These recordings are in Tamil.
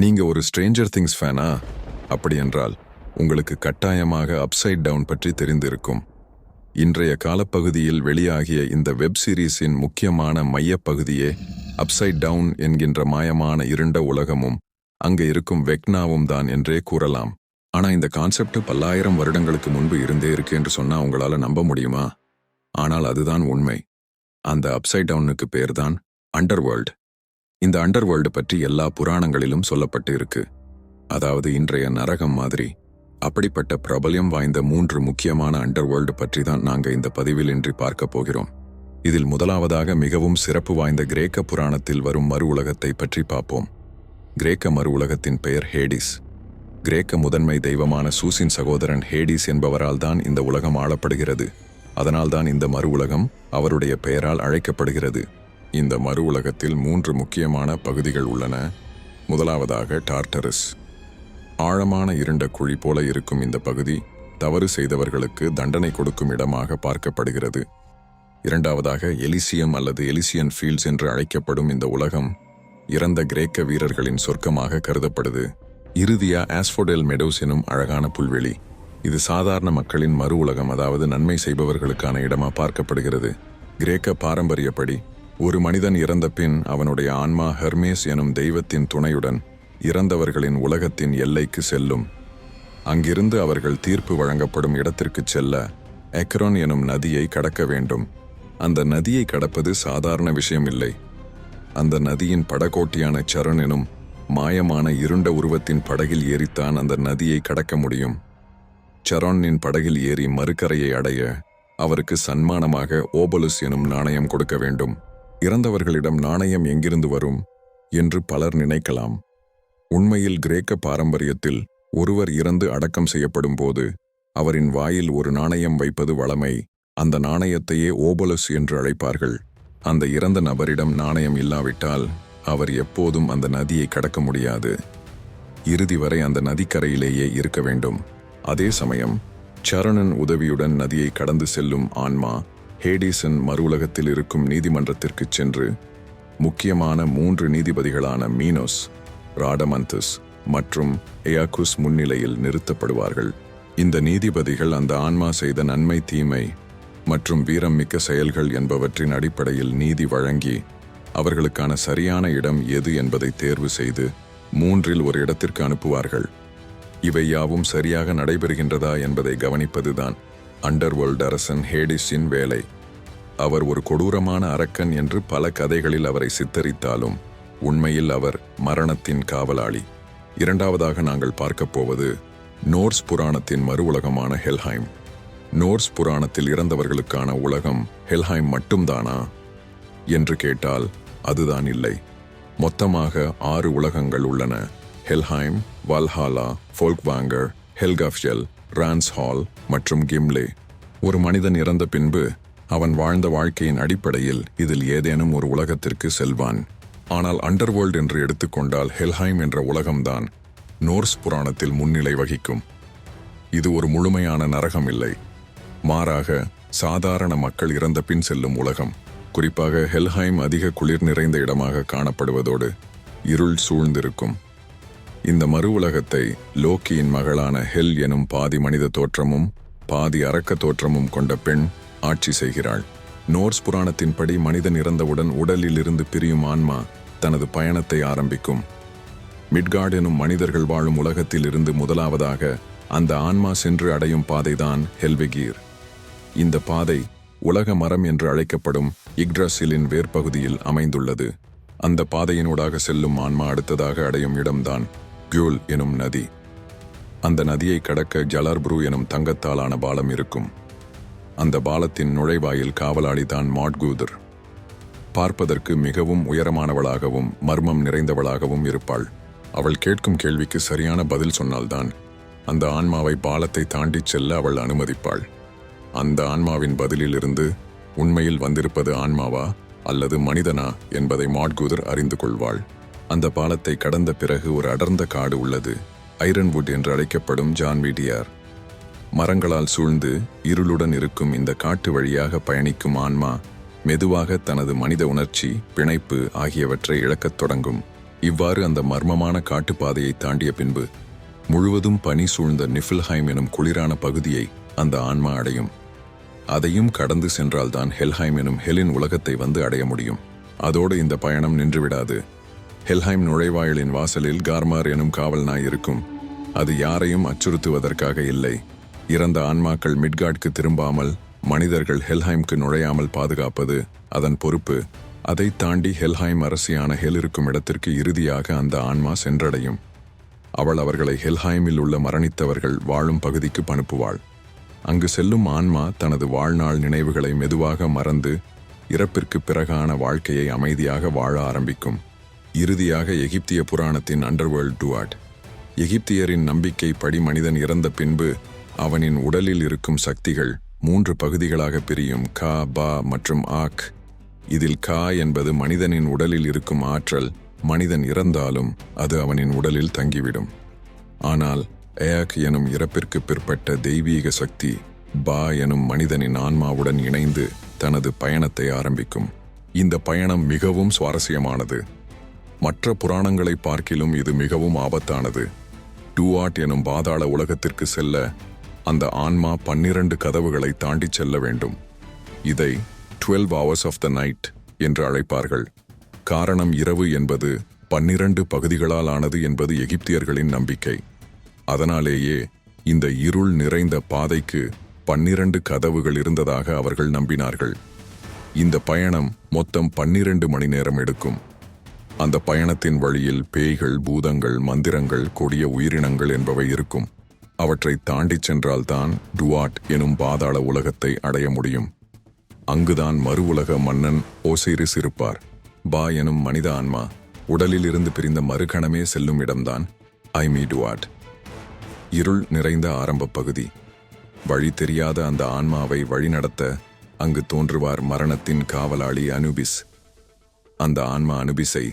நீங்க ஒரு ஸ்ட்ரேஞ்சர் திங்ஸ் ஃபேனா அப்படியென்றால் உங்களுக்கு கட்டாயமாக அப்சைட் டவுன் பற்றி தெரிந்திருக்கும். இன்றைய காலப்பகுதியில் வெளியாகிய இந்த வெப் சீரிஸின் முக்கியமான மையப்பகுதியே அப்சைட் டவுன் என்கின்ற மாயமான இருண்ட உலகமும் அங்கு இருக்கும் வெக்னாவும் தான் என்றே கூறலாம். ஆனா இந்த கான்செப்ட் பல்லாயிரம் வருடங்களுக்கு முன்பு இருந்தே இருக்கு என்று சொன்னா உங்களால நம்ப முடியுமா? ஆனால் அதுதான் உண்மை. அந்த அப்சைட் டவுனுக்கு பேர்தான் அண்டர்வேர்ல்ட் இந்த அண்டர்வேர்ல்டு பற்றி எல்லா புராணங்களிலும் சொல்லப்பட்டு இருக்கு அதாவது இன்றைய நரகம் மாதிரி. அப்படிப்பட்ட பிரபல்யம் வாய்ந்த மூன்று முக்கியமான அண்டர்வேர்ல்டு பற்றி தான் நாங்கள் இந்த பதிவில் இன்றி பார்க்க போகிறோம். இதில் முதலாவதாக மிகவும் சிறப்பு வாய்ந்த கிரேக்க புராணத்தில் வரும் மறு உலகத்தை பற்றி பார்ப்போம். கிரேக்க மறு உலகத்தின் பெயர் ஹேடிஸ். கிரேக்க முதன்மை தெய்வமான சூசின் சகோதரன் ஹேடிஸ் என்பவரால் தான் இந்த உலகம் ஆளப்படுகிறது. அதனால்தான் இந்த மறு உலகம் அவருடைய பெயரால் அழைக்கப்படுகிறது. இந்த மறு உலகத்தில் மூன்று முக்கியமான பகுதிகள் உள்ளன. முதலாவதாக டார்டரஸ். ஆழமான இருண்ட குழி போல இருக்கும் இந்த பகுதி தவறு செய்தவர்களுக்கு தண்டனை கொடுக்கும் இடமாக பார்க்கப்படுகிறது. இரண்டாவதாக எலிசியம் அல்லது எலிசியன் ஃபீல்ட்ஸ் என்று அழைக்கப்படும் இந்த உலகம் இறந்த கிரேக்க வீரர்களின் சொர்க்கமாக கருதப்படுது. இறுதியா ஆஸ்போடெல் மெடோஸ் எனும் அழகான புல்வெளி. இது சாதாரண மக்களின் மறு உலகம் அதாவது நன்மை செய்பவர்களுக்கான இடமா பார்க்கப்படுகிறது. கிரேக்க பாரம்பரியப்படி ஒரு மனிதன் இறந்த பின் அவனுடைய ஆன்மா ஹெர்மேஸ் எனும் தெய்வத்தின் துணையுடன் இறந்தவர்களின் உலகத்தின் எல்லைக்கு செல்லும். அங்கிருந்து அவர்கள் தீர்ப்பு வழங்கப்படும் இடத்திற்கு செல்ல எக்ரோன் எனும் நதியை கடக்க வேண்டும். அந்த நதியை கடப்பது சாதாரண விஷயம் இல்லை அந்த நதியின் படகோட்டியான சரண் எனும் மாயமான இருண்ட உருவத்தின் படகில் ஏறித்தான் அந்த நதியை கடக்க முடியும். சரோனின் படகில் ஏறி மறுக்கரையை அடைய அவருக்கு சன்மானமாக ஓபலுஸ் எனும் நாணயம் கொடுக்க வேண்டும். இறந்தவர்களிடம் நாணயம் எங்கிருந்து வரும் என்று பலர் நினைக்கலாம். உண்மையில் கிரேக்க பாரம்பரியத்தில் ஒருவர் இறந்து அடக்கம் செய்யப்படும் போது அவரின் வாயில் ஒரு நாணயம் வைப்பது வழமை அந்த நாணயத்தையே ஓபலஸ் என்று அழைப்பார்கள். அந்த இறந்த நபரிடம் நாணயம் இல்லாவிட்டால் அவர் எப்போதும் அந்த நதியை கடக்க முடியாது. இறுதி வரை அந்த நதிக்கரையிலேயே இருக்க வேண்டும். அதே சமயம் சரணன் உதவியுடன் நதியை கடந்து செல்லும் ஆன்மா ஹேடிசன் மறு உலகத்தில் இருக்கும் நீதிமன்றத்திற்குச் சென்று முக்கியமான மூன்று நீதிபதிகளான மீனோஸ் ராடமந்தஸ் மற்றும் எயாகுஸ் முன்னிலையில் நிறுத்தப்படுவார்கள். இந்த நீதிபதிகள் அந்த ஆன்மா செய்த நன்மை தீமை மற்றும் வீரம் மிக்க செயல்கள் என்பவற்றின் அடிப்படையில் நீதி வழங்கி அவர்களுக்கான சரியான இடம் எது என்பதை தேர்வு செய்து மூன்றில் ஒரு இடத்திற்கு அனுப்புவார்கள். இவை யாவும் சரியாக நடைபெறுகின்றதா என்பதை கவனிப்பதுதான் அண்டர்வேல்ட் அரசன் ஹேடிஸின் வேலை. அவர் ஒரு கொடூரமான அரக்கன் என்று பல கதைகளில் அவரை சித்தரித்தாலும் உண்மையில் அவர் மரணத்தின் காவலாளி. இரண்டாவதாக நாங்கள் பார்க்கப் போவது நோர்ஸ் புராணத்தின் மறு உலகமான ஹெல்ஹைம். நோர்ஸ் புராணத்தில் இறந்தவர்களுக்கான உலகம் ஹெல்ஹைம் மட்டும்தானா? என்று கேட்டால் அதுதான் இல்லை. மொத்தமாக ஆறு உலகங்கள் உள்ளன. ஹெல்ஹைம் வல்ஹாலா ஃபோல்க்வாங்கர் ஹெல்காஃப்ஜெல் ரான்ஸ் ஹால் மற்றும் கிம்லே. ஒரு மனிதன் இறந்த பின்பு அவன் வாழ்ந்த வாழ்க்கையின் அடிப்படையில் இதில் ஏதேனும் ஒரு உலகத்திற்கு செல்வான். ஆனால் அண்டர்வேர்ல்ட் என்று எடுத்துக்கொண்டால் ஹெல்ஹைம் என்ற உலகம்தான் நோர்ஸ் புராணத்தில் முன்னிலை வகிக்கும். இது ஒரு முழுமையான நரகம் இல்லை. மாறாக சாதாரண மக்கள் இறந்த பின் செல்லும் உலகம். குறிப்பாக ஹெல்ஹைம் அதிக குளிர் நிறைந்த இடமாக காணப்படுவதோடு இருள் சூழ்ந்திருக்கும். இந்த மறு உலகத்தை லோக்கியின் மகளான ஹெல் எனும் பாதி மனித தோற்றமும் பாதி அரக்க தோற்றமும் கொண்ட பெண் ஆட்சி செய்கிறாள். நோர்ஸ் புராணத்தின்படி மனிதன் இறந்தவுடன் உடலில் இருந்து பிரியும் ஆன்மா தனது பயணத்தை ஆரம்பிக்கும். மிட்கார்ட் எனும் மனிதர்கள் வாழும் உலகத்தில் இருந்து முதலாவதாக அந்த ஆன்மா சென்று அடையும் பாதைதான் ஹெல்விகீர். இந்த பாதை உலக மரம் என்று அழைக்கப்படும் இக்ட்ரஸிலின் வேர்பகுதியில் அமைந்துள்ளது. அந்த பாதையினூடாக செல்லும் ஆன்மா அடுத்ததாக அடையும் இடம்தான் கியூல் எனும் நதி. அந்த நதியை கடக்க ஜலார்ப்ரூ எனும் தங்கத்தாலான பாலம் இருக்கும். அந்த பாலத்தின் நுழைவாயில் காவலாளி தான் மாட்கூதர். பார்ப்பதற்கு மிகவும் உயரமானவளாகவும் மர்மம் நிறைந்தவளாகவும் இருப்பாள். அவள் கேட்கும் கேள்விக்கு சரியான பதில் சொன்னால்தான் அந்த ஆன்மாவை பாலத்தை தாண்டிச் செல்ல அவள் அனுமதிப்பாள். அந்த ஆன்மாவின் பதிலிலிருந்து உண்மையில் வந்திருப்பது ஆன்மாவா அல்லது மனிதனா என்பதை மாட்கூதர் அறிந்து கொள்வாள். அந்த பாலத்தை கடந்த பிறகு ஒரு அடர்ந்த காடு உள்ளது. ஐரன்வுட் என்று அழைக்கப்படும் ஜான் வீடியார் மரங்களால் சூழ்ந்து இருளுடன் இருக்கும் இந்த காட்டு வழியாக பயணிக்கும் ஆன்மா மெதுவாக தனது மனித உணர்ச்சி பிணைப்பு ஆகியவற்றை இழக்கத் தொடங்கும். இவ்வாறு அந்த மர்மமான காட்டுப்பாதையை தாண்டிய பின்பு முழுவதும் பனி சூழ்ந்த நிஃபில்ஹைம் எனும் குளிரான பகுதியை அந்த ஆன்மா அடையும். அதையும் கடந்து சென்றால்தான் ஹெல்ஹைம் எனும் ஹெலின் உலகத்தை வந்து அடைய முடியும். அதோடு இந்த பயணம் நின்றுவிடாது. ஹெல்ஹைம் நுழைவாயிலின் வாசலில் கார்மார் எனும் காவல் நாய் இருக்கும். அது யாரையும் அச்சுறுத்துவதற்காக இல்லை. இறந்த ஆன்மாக்கள் மிட்காட்க்கு திரும்பாமல் மனிதர்கள் ஹெல்ஹைம்க்கு நுழையாமல் பாதுகாப்பது அதன் பொறுப்பு. அதை தாண்டி ஹெல்ஹைம் அரசியான ஹெல் இருக்கும் இடத்திற்கு இறுதியாக அந்த ஆன்மா சென்றடையும். அவள் அவர்களை ஹெல்ஹைமில் உள்ள மரணித்தவர்கள் வாழும் பகுதிக்கு பனுப்புவாள். அங்கு செல்லும் ஆன்மா தனது வாழ்நாள் நினைவுகளை மெதுவாக மறந்து இறப்பிற்கு பிறகான வாழ்க்கையை அமைதியாக வாழ ஆரம்பிக்கும். இறுதியாக எகிப்திய புராணத்தின் அண்டர்வேர்ல்ட் டுவாட் எகிப்தியரின் நம்பிக்கை படி மனிதன் இறந்த பின்பு அவனின் உடலில் இருக்கும் சக்திகள் மூன்று பகுதிகளாக பிரியும் கா பா மற்றும் ஆக். இதில் கா என்பது மனிதனின் உடலில் இருக்கும் ஆற்றல் மனிதன் இறந்தாலும் அது அவனின் உடலில் தங்கிவிடும். ஆனால் ஏக் எனும் இறப்பிற்கு பிற்பட்ட தெய்வீக சக்தி பா எனும் மனிதனின் ஆன்மாவுடன் இணைந்து தனது பயணத்தை ஆரம்பிக்கும். இந்த பயணம் மிகவும் சுவாரஸ்யமானது. மற்ற புராணங்களை பார்க்கிலும் இது மிகவும் ஆபத்தானது. டூஆட் எனும் பாதாள உலகத்திற்கு செல்ல அந்த ஆன்மா பன்னிரண்டு கதவுகளை தாண்டிச் செல்ல வேண்டும். இதை twelve hours of the night என்று அழைப்பார்கள். காரணம் இரவு என்பது பன்னிரண்டு பகுதிகளால் ஆனது என்பது எகிப்தியர்களின் நம்பிக்கை. அதனாலேயே இந்த இருள் நிறைந்த பாதைக்கு பன்னிரண்டு கதவுகள் இருந்ததாக அவர்கள் நம்பினார்கள். இந்த பயணம் மொத்தம் பன்னிரண்டு மணி நேரம் எடுக்கும். அந்த பயணத்தின் வழியில் பேய்கள் பூதங்கள் மந்திரங்கள் கொடிய உயிரினங்கள் என்பவை இருக்கும். அவற்றை தாண்டிச் சென்றால்தான் டுவாட் எனும் பாதாள உலகத்தை அடைய முடியும். அங்குதான் மறு உலக மன்னன் ஓசிரிஸ் இருப்பார். பா எனும் மனித ஆன்மா உடலில் இருந்து பிரிந்த மறுகணமே செல்லும் இடம்தான் ஐ மீ டுவாட். இருள் நிறைந்த ஆரம்ப பகுதி. வழி தெரியாத அந்த ஆன்மாவை வழிநடத்த அங்கு தோன்றுவார் மரணத்தின் காவலாளி அனுபிஸ். அந்த ஆன்மா அனுபிஸை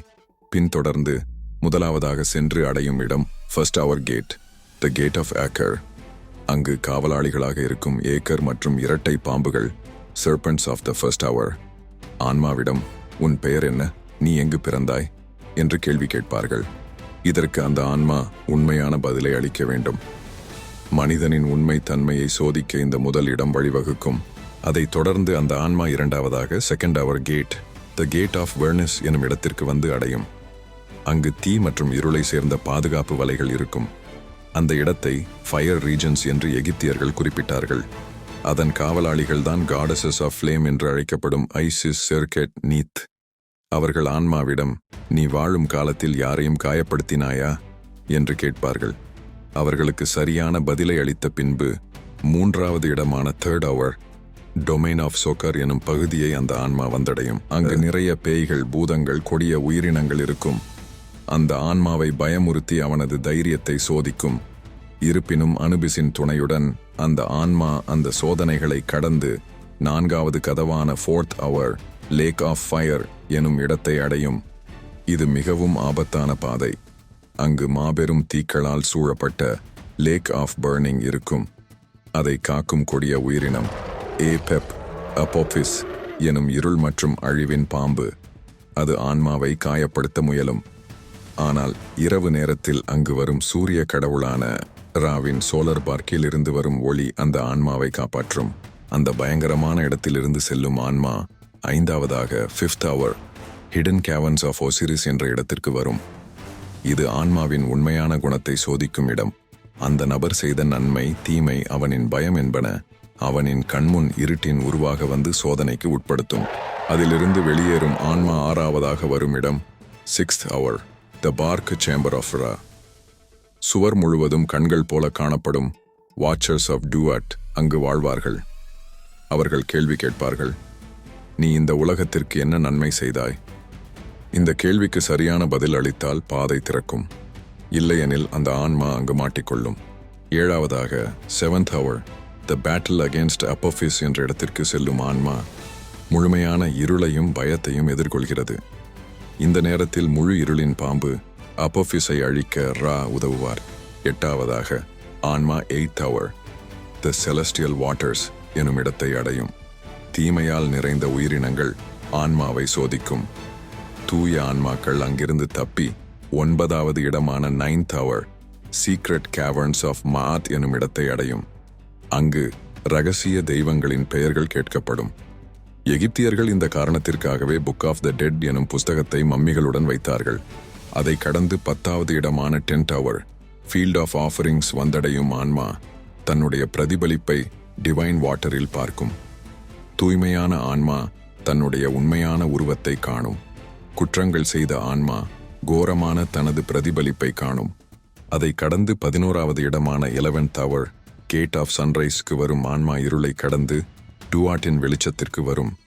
பின்தொடர்ந்து முதலாவதாக சென்று அடையும் இடம் first hour gate the gate of Aker அங்கு காவலாளிகளாக இருக்கும் ஏக்கர் மற்றும் இரட்டை பாம்புகள் சர்பன்ஸ் ஆஃப் த ஃபர்ஸ்ட் அவர் ஆன்மாவிடம் உன் பெயர் என்ன? நீ எங்கு பிறந்தாய்? என்று கேள்வி கேட்பார்கள். இதற்கு அந்த ஆன்மா உண்மையான பதிலை அளிக்க வேண்டும். மனிதனின் உண்மை தன்மையை சோதிக்க இந்த முதல் இடம் வழிவகுக்கும். அதைத் தொடர்ந்து அந்த ஆன்மா இரண்டாவதாக second hour gate the gate of Wernes எனும் இடத்திற்கு வந்து அடையும். அங்கு தீ மற்றும் இருளை சேர்ந்த பாதுகாப்பு வலைகள் இருக்கும். அந்த இடத்தை ஃபயர் ரீஜன்ஸ் என்று எகிப்தியர்கள் குறிப்பிட்டார்கள். அதன் காவலாளிகள் தான் காடசஸ் ஆஃப் ஃப்ளேம் என்று அழைக்கப்படும் ஐசிஸ் செர்கெட் நீத் அவர்கள் ஆன்மாவிடம் நீ வாழும் காலத்தில் யாரையும் காயப்படுத்தினாயா? என்று கேட்பார்கள். அவர்களுக்கு சரியான பதிலை அளித்த பின்பு மூன்றாவது இடமான third hour domain of Sokar எனும் பகுதியை அந்த ஆன்மா வந்தடையும். அங்கு நிறைய பேய்கள் பூதங்கள் கொடிய உயிரினங்கள் இருக்கும். அந்த ஆன்மாவை பயமுறுத்தி அவனது தைரியத்தை சோதிக்கும். இருப்பினும் அனுபிஸின் துணையுடன் அந்த ஆன்மா அந்த சோதனைகளை கடந்து நான்காவது கதவான fourth hour lake of fire எனும் இடத்தை அடையும். இது மிகவும் ஆபத்தான பாதை. அங்கு மாபெரும் தீக்களால் சூழப்பட்ட லேக் ஆஃப் பர்னிங் இருக்கும். அதை காக்கும் கொடிய உயிரினம் ஏ பெப் அப்போபிஸ் எனும் இருள் மற்றும் அழிவின் பாம்பு. அது ஆன்மாவை காயப்படுத்த முயலும். ஆனால் இரவு நேரத்தில் அங்கு வரும் சூரிய கடவுளான ராவின் சோலர் பார்க்கில் இருந்து வரும் ஒளி அந்த ஆன்மாவை காப்பாற்றும். அந்த பயங்கரமான இடத்திலிருந்து செல்லும் ஆன்மா ஐந்தாவதாக fifth hour hidden caverns of Osiris என்ற இடத்திற்கு வரும். இது ஆன்மாவின் உண்மையான குணத்தை சோதிக்கும் இடம். அந்த நபர் செய்த நன்மை தீமை அவனின் பயம் என்பன அவனின் கண்முன் இருட்டின் உருவாக வந்து சோதனைக்கு உட்படுத்தும். அதிலிருந்து வெளியேறும் ஆன்மா ஆறாவதாக வரும் இடம் sixth hour the park chamber of Ra சுவர் முழுவதும் கண்கள் போல காணப்படும் வாட்சர்ஸ் ஆஃப் டூஅட் அங்கு வாழ்வார்கள். அவர்கள் கேள்வி கேட்பார்கள். நீ இந்த உலகத்திற்கு என்ன நன்மை செய்தாய்? இந்த கேள்விக்கு சரியான பதில் அளித்தால் பாதை திறக்கும். இல்லையெனில் அந்த ஆன்மா அங்கு மாட்டிக்கொள்ளும். ஏழாவதாக seventh hour the battle against Apophis என்ற இடத்திற்கு செல்லும் ஆன்மா முழுமையான இருளையும் பயத்தையும் எதிர்கொள்கிறது. இந்த நேரத்தில் முழு இருளின் பாம்பு அப்போஃபிஸை அழிக்க ரா உதவுவார். எட்டாவதாக ஆன்மா eighth hour the celestial waters எனும் இடத்தை அடையும். தீமையால் நிறைந்த உயிரினங்கள் ஆன்மாவை சோதிக்கும். தூய ஆன்மாக்கள் அங்கிருந்து தப்பி ஒன்பதாவது இடமான ninth hour secret caverns of Maat எனும் இடத்தை அடையும். அங்கு ரகசிய தெய்வங்களின் பெயர்கள் கேட்கப்படும். எகிப்தியர்கள் இந்த காரணத்திற்காகவே புக் ஆஃப் த டெட் எனும் புஸ்தகத்தை மம்மிகளுடன் வைத்தார்கள். அதை கடந்து பத்தாவது இடமான ten tower field of offerings வந்தடையும் ஆன்மா தன்னுடைய பிரதிபலிப்பை டிவைன் வாட்டரில் பார்க்கும். தூய்மையான ஆன்மா தன்னுடைய உண்மையான உருவத்தை காணும். குற்றங்கள் செய்த ஆன்மா கோரமான தனது பிரதிபலிப்பை காணும். அதை கடந்து பதினோராவது இடமான எலவன் டவர் கேட் ஆஃப் சன்ரைஸ்க்கு வரும் ஆன்மா இருளை கடந்து டூவாட்டின் வெளிச்சத்திற்கு வரும்.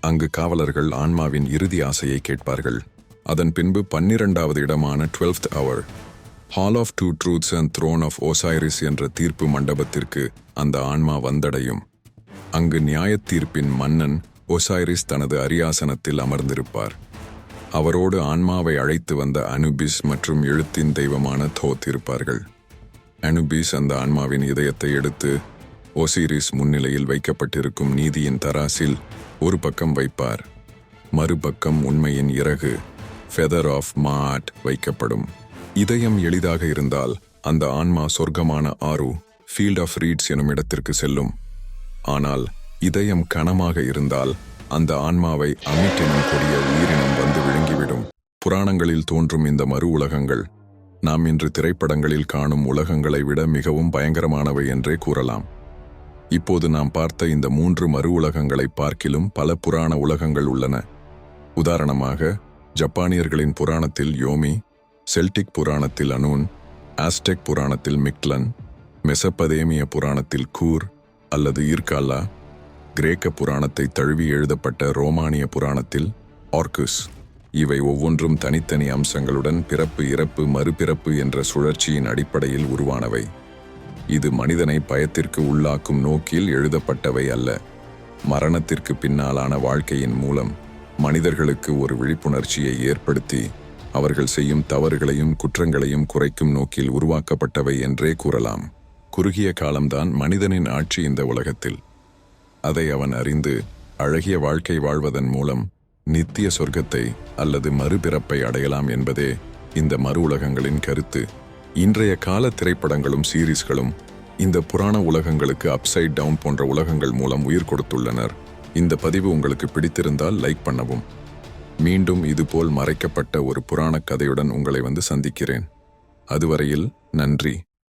அங்கு காவலர்கள் ஆன்மாவின் இறுதி ஆசையை கேட்பார்கள். அதன் பின்பு பன்னிரண்டாவது இடமான twelfth hour hall of two truths and throne of Osiris என்ற தீர்ப்பு மண்டபத்திற்கு அந்த ஆன்மா வந்தடையும். அங்கு நியாயத்தீர்ப்பின் மன்னன் ஒசைரிஸ் தனது அரியாசனத்தில் அமர்ந்திருப்பார். அவரோடு ஆன்மாவை அழைத்து வந்த அனுபிஸ் மற்றும் எழுத்தின் தெய்வமான தோத் இருப்பார்கள். அனுபிஸ் அந்த ஆன்மாவின் இதயத்தை எடுத்து ஒசிரிஸ் முன்னிலையில் வைக்கப்பட்டிருக்கும் நீதியின் தராசில் ஒரு பக்கம் வைப்பார். மறுபக்கம் உண்மையின் இறகு ஃபெதர் ஆஃப் மாட் வைக்கப்படும். இதயம் எளிதாக இருந்தால் அந்த ஆன்மா சொர்க்கமான ஆரு ஃபீல்ட் ஆஃப் ரீட்ஸ் எனும் இடத்திற்கு செல்லும். ஆனால் இதயம் கனமாக இருந்தால் அந்த ஆன்மாவை அமிட் எனும் கொடிய உயிரினம் வந்து விழுங்கிவிடும். புராணங்களில் தோன்றும் இந்த மறு உலகங்கள் நாம் இன்று திரைப்படங்களில் காணும் உலகங்களை விட மிகவும் பயங்கரமானவை என்றே கூறலாம். இப்போது நாம் பார்த்த இந்த மூன்று மறு உலகங்களை பார்க்கிலும் பல புராண உலகங்கள் உள்ளன. உதாரணமாக ஜப்பானியர்களின் புராணத்தில் யோமி செல்டிக் புராணத்தில் அனூன் ஆஸ்டெக் புராணத்தில் மிக்லன் மெசப்பதேமிய புராணத்தில் கூர் அல்லது ஈர்காலா கிரேக்க புராணத்தை தழுவி எழுதப்பட்ட ரோமானிய புராணத்தில் ஆர்குஸ் இவை ஒவ்வொன்றும் தனித்தனி அம்சங்களுடன் பிறப்பு இறப்பு மறுபிறப்பு என்ற சுழற்சியின் அடிப்படையில் உருவானவை. இது மனிதனை பயத்திற்கு உள்ளாக்கும் நோக்கில் எழுதப்பட்டவை அல்ல. மரணத்திற்கு பின்னாலான வாழ்க்கையின் மூலம் மனிதர்களுக்கு ஒரு விழிப்புணர்ச்சியை ஏற்படுத்தி அவர்கள் செய்யும் தவறுகளையும் குற்றங்களையும் குறைக்கும் நோக்கில் உருவாக்கப்பட்டவை என்றே கூறலாம். குறுகிய காலம்தான் மனிதனின் ஆட்சி இந்த உலகத்தில். அதை அவன் அறிந்து அழகிய வாழ்க்கை வாழ்வதன் மூலம் நித்திய சொர்க்கத்தை அல்லது மறுபிறப்பை அடையலாம் என்பதே இந்த மறு உலகங்களின் கருத்து. இன்றைய கால திரைப்படங்களும் சீரீஸ்களும் இந்த புராண உலகங்களுக்கு அப்சைட் டவுன் போன்ற உலகங்கள் மூலம் உயிர் கொடுத்துள்ளனர். இந்த பதிவு உங்களுக்கு பிடித்திருந்தால் லைக் பண்ணவும். மீண்டும் இதுபோல் மறைக்கப்பட்ட ஒரு புராணக் கதையுடன் உங்களை வந்து சந்திக்கிறேன். அதுவரையில் நன்றி.